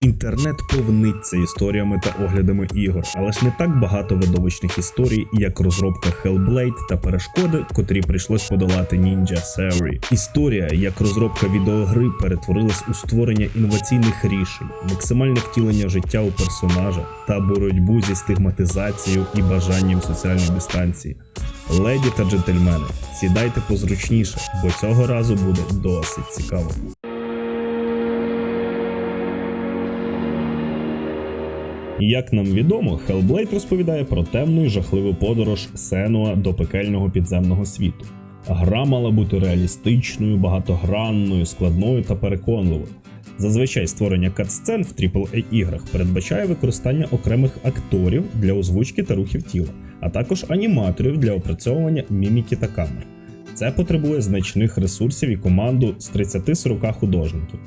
Інтернет повниться історіями та оглядами ігор, але ж не так багато видовищних історій, як розробка Hellblade та перешкоди, котрі прийшлось подолати Ninja Theory. Історія, як розробка відеогри перетворилась у створення інноваційних рішень, максимальне втілення життя у персонажа та боротьбу зі стигматизацією і бажанням соціальної дистанції. Леді та джентльмени, сідайте позручніше, бо цього разу буде досить цікаво. Як нам відомо, Hellblade розповідає про темну і жахливу подорож Сенуа до пекельного підземного світу. Гра мала бути реалістичною, багатогранною, складною та переконливою. Зазвичай створення катсцен в aaa іграх передбачає використання окремих акторів для озвучки та рухів тіла, а також аніматорів для опрацьовування міміки та камер. Це потребує значних ресурсів і команду з 30-40 художників.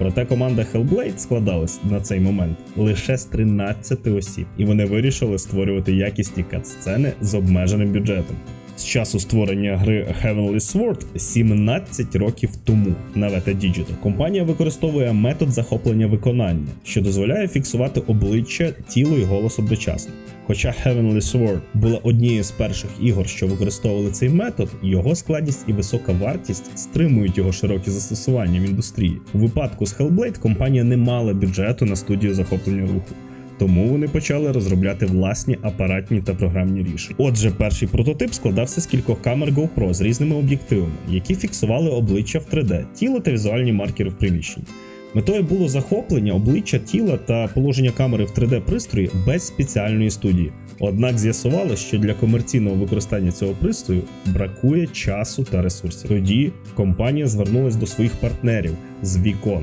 Проте команда Hellblade складалась на цей момент лише з 13 осіб, і вони вирішили створювати якісні кат-сцени з обмеженим бюджетом. З часу створення гри Heavenly Sword 17 років тому на Veta Digital компанія використовує метод захоплення виконання, що дозволяє фіксувати обличчя, тіло і голос одночасно. Хоча Heavenly Sword була однією з перших ігор, що використовували цей метод, його складність і висока вартість стримують його широке застосування в індустрії. У випадку з Hellblade компанія не мала бюджету на студію захоплення руху. Тому вони почали розробляти власні апаратні та програмні рішення. Отже, перший прототип складався з кількох камер GoPro з різними об'єктивами, які фіксували обличчя в 3D, тіло та візуальні маркери в приміщенні. Метою було захоплення обличчя тіла та положення камери в 3D пристрої без спеціальної студії. Однак з'ясувало, що для комерційного використання цього пристрою бракує часу та ресурсів. Тоді компанія звернулась до своїх партнерів з Vicon,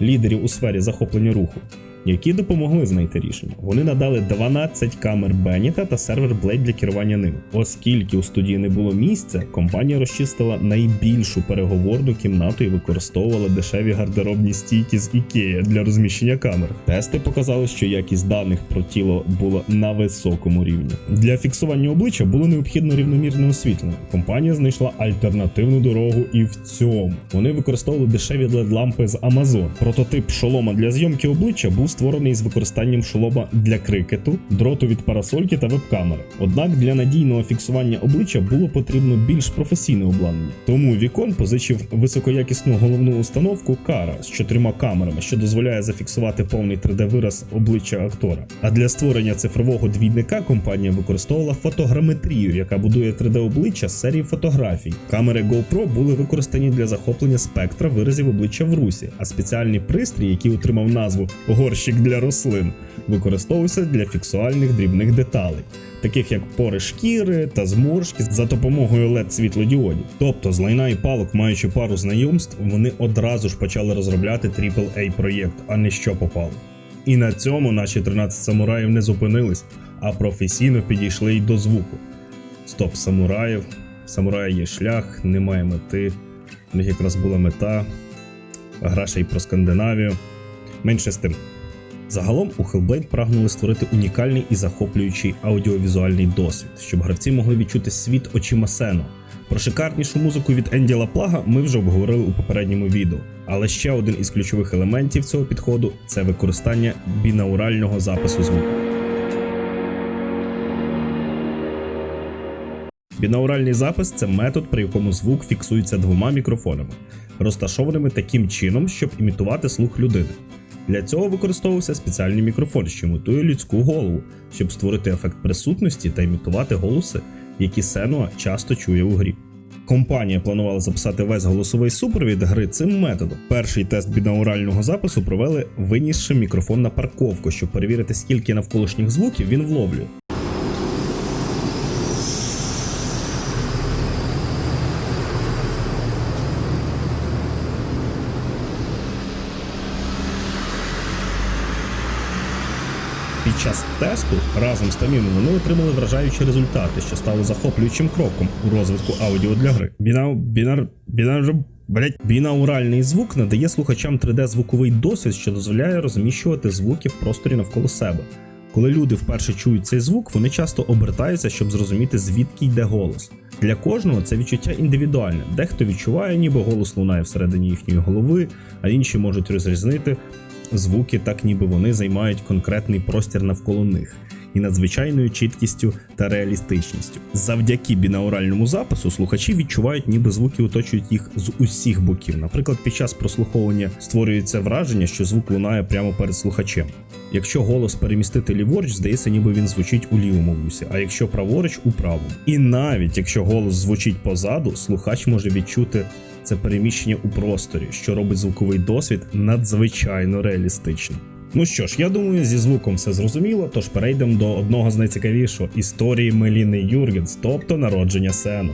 лідерів у сфері захоплення руху, які допомогли знайти рішення. Вони надали 12 камер Беніта та сервер Blade для керування ними. Оскільки у студії не було місця, компанія розчистила найбільшу переговорну кімнату і використовувала дешеві гардеробні стійки з Ікея для розміщення камер. Тести показали, що якість даних про тіло була на високому рівні. Для фіксування обличчя було необхідно рівномірне освітлення. Компанія знайшла альтернативну дорогу і в цьому. Вони використовували дешеві led лампи з Amazon. Прототип шолома для зйомки обличчя був створений з використанням шолома для крикету, дроту від парасольки та веб-камери. Однак для надійного фіксування обличчя було потрібно більш професійне обладнання. Тому Вікон позичив високоякісну головну установку Кара з чотирма камерами, що дозволяє зафіксувати повний 3D-вираз обличчя актора. А для створення цифрового двійника компанія використовувала фотограметрію, яка будує 3D-обличчя з серії фотографій. Камери GoPro були використані для захоплення спектра виразів обличчя в русі, а спеціальний пристрій, який отримав назву горщик для рослин, використовувався для фіксуальних дрібних деталей. Таких як пори шкіри та зморшки за допомогою led світлодіодів. Тобто з лайна і палок, маючи пару знайомств, вони одразу ж почали розробляти AAA проєкт, а не що попало. І на цьому наші 13 самураїв не зупинились, а професійно підійшли й до звуку. Стоп самураїв, самурая є шлях, немає мети. У них якраз була мета. Гра й про Скандинавію. Менше з тим. Загалом у Hellblade прагнули створити унікальний і захоплюючий аудіовізуальний досвід, щоб гравці могли відчути світ очима Сено. Про шикарнішу музику від Енді Лаплага ми вже обговорили у попередньому відео. Але ще один із ключових елементів цього підходу це використання бінаурального запису звуку. Бінауральний запис це метод, при якому звук фіксується двома мікрофонами, розташованими таким чином, щоб імітувати слух людини. Для цього використовувався спеціальний мікрофон, що імітує людську голову, щоб створити ефект присутності та імітувати голоси, які Сенуа часто чує у грі. Компанія планувала записати весь голосовий супровід гри цим методом. Перший тест бінаурального запису провели винісши мікрофон на парковку, щоб перевірити, скільки навколишніх звуків він вловлює. Під час тесту разом з Таміном вони отримали вражаючі результати, що стало захоплюючим кроком у розвитку аудіо для гри. Бінау, бінар, бінар, блять, бінауральний звук надає слухачам 3D-звуковий досвід, що дозволяє розміщувати звуки в просторі навколо себе. Коли люди вперше чують цей звук, вони часто обертаються, щоб зрозуміти, звідки йде голос. Для кожного це відчуття індивідуальне. Дехто відчуває, ніби голос лунає всередині їхньої голови, а інші можуть розрізнити звуки, так ніби вони займають конкретний простір навколо них. І надзвичайною чіткістю та реалістичністю. Завдяки бінауральному запису слухачі відчувають, ніби звуки оточують їх з усіх боків. Наприклад, під час прослуховування створюється враження, що звук лунає прямо перед слухачем. Якщо голос перемістити ліворуч, здається, ніби він звучить у лівому вусі, а якщо праворуч у правому. І навіть якщо голос звучить позаду, слухач може відчути це переміщення у просторі, що робить звуковий досвід надзвичайно реалістичним. Ну що ж, я думаю, зі звуком все зрозуміло, тож перейдемо до одного з найцікавішого історії Меліни Юргенс, тобто народження Сену.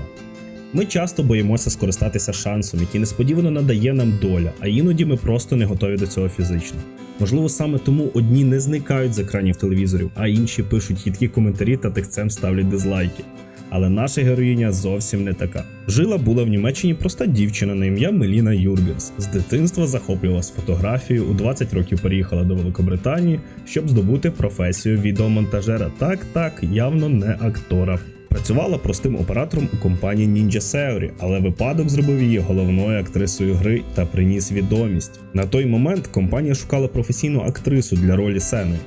Ми часто боїмося скористатися шансом, який несподівано надає нам доля, а іноді ми просто не готові до цього фізично. Можливо, саме тому одні не зникають з екранів телевізорів, а інші пишуть їдкі коментарі та тихцем ставлять дизлайки. Але наша героїня зовсім не така. Жила була в Німеччині проста дівчина на ім'я Меліна Юргенс. З дитинства захоплювалась фотографією, у 20 років переїхала до Великобританії, щоб здобути професію відеомонтажера. Так, так, явно не актора. Працювала простим оператором у компанії Ninja Theory, але випадок зробив її головною актрисою гри та приніс відомість. На той момент компанія шукала професійну актрису для ролі Сени.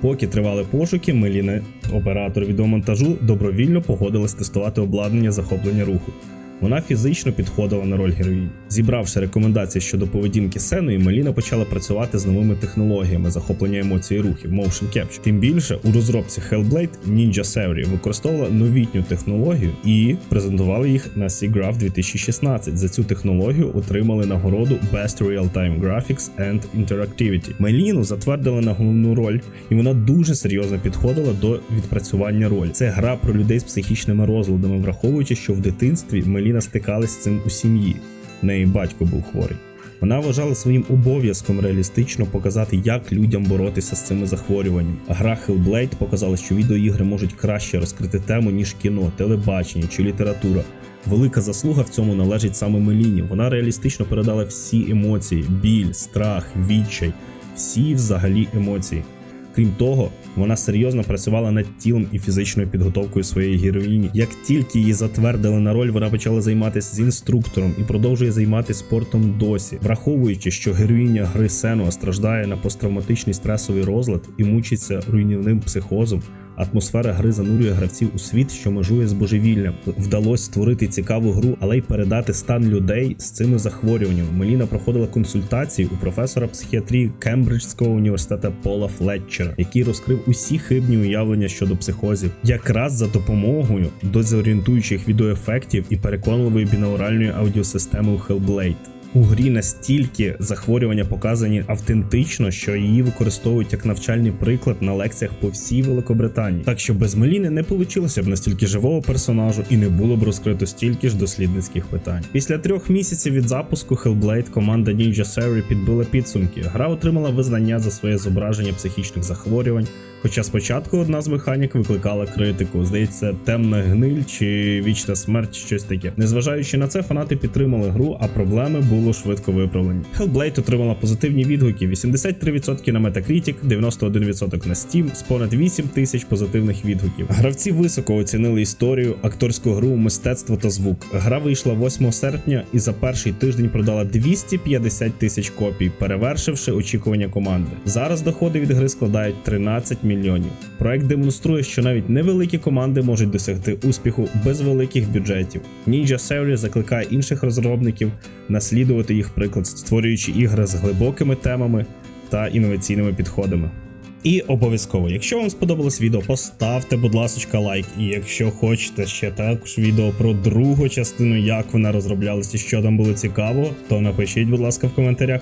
Поки тривали пошуки, Меліна, оператор відеомонтажу, добровільно погодилась тестувати обладнання захоплення руху. Вона фізично підходила на роль героїні. Зібравши рекомендації щодо поведінки Сеної, Меліна почала працювати з новими технологіями захоплення емоцій і рухів Motion Capture. Тим більше у розробці Hellblade Ninja Theory використовувала новітню технологію і презентували їх на SIGGRAPH 2016. За цю технологію отримали нагороду Best Real-Time Graphics and Interactivity. Меліну затвердили на головну роль, і вона дуже серйозно підходила до відпрацювання ролі. Це гра про людей з психічними розладами, враховуючи, що в дитинстві Меліна стикалась з цим у сім'ї. В неї батько був хворий. Вона вважала своїм обов'язком реалістично показати, як людям боротися з цими захворюваннями. Гра Hellblade показала, що відеоігри можуть краще розкрити тему, ніж кіно, телебачення чи література. Велика заслуга в цьому належить саме Меліні. Вона реалістично передала всі емоції: біль, страх, відчай, всі взагалі емоції. Крім того, вона серйозно працювала над тілом і фізичною підготовкою своєї героїні. Як тільки її затвердили на роль, вона почала займатися з інструктором і продовжує займатися спортом досі, враховуючи, що героїня гри Сенуа страждає на посттравматичний стресовий розлад і мучиться руйнівним психозом. Атмосфера гри занурює гравців у світ, що межує з божевіллям. Вдалося створити цікаву гру, але й передати стан людей з цими захворюваннями. Меліна проходила консультації у професора психіатрії Кембриджського університету Пола Флетчера, який розкрив усі хибні уявлення щодо психозів, якраз за допомогою дезорієнтуючих відеоефектів і переконливої бінауральної аудіосистеми у Hellblade. У грі настільки захворювання показані автентично, що її використовують як навчальний приклад на лекціях по всій Великобританії. Так що без Меліни не получилося б настільки живого персонажу і не було б розкрито стільки ж дослідницьких питань. Після трьох місяців від запуску Hellblade команда Ninja Theory підбила підсумки. Гра отримала визнання за своє зображення психічних захворювань. Хоча спочатку одна з механік викликала критику, здається, темна гниль чи вічна смерть, щось таке. Незважаючи на це, фанати підтримали гру, а проблеми було швидко виправлені. Hellblade отримала позитивні відгуки: 83% на Metacritic, 91% на Steam, з понад 8 тисяч позитивних відгуків. Гравці високо оцінили історію, акторську гру, мистецтво та звук. Гра вийшла 8 серпня і за перший тиждень продала 250 тисяч копій, перевершивши очікування команди. Зараз доходи від гри складають 13 мільйонів. Проект демонструє, що навіть невеликі команди можуть досягти успіху без великих бюджетів. Ninja Theory закликає інших розробників наслідувати їх приклад, створюючи ігри з глибокими темами та інноваційними підходами. І обов'язково, якщо вам сподобалось відео, поставте, будь ласка, лайк. І якщо хочете ще також відео про другу частину, як вона розроблялася що там було цікавого, то напишіть, будь ласка, в коментарях.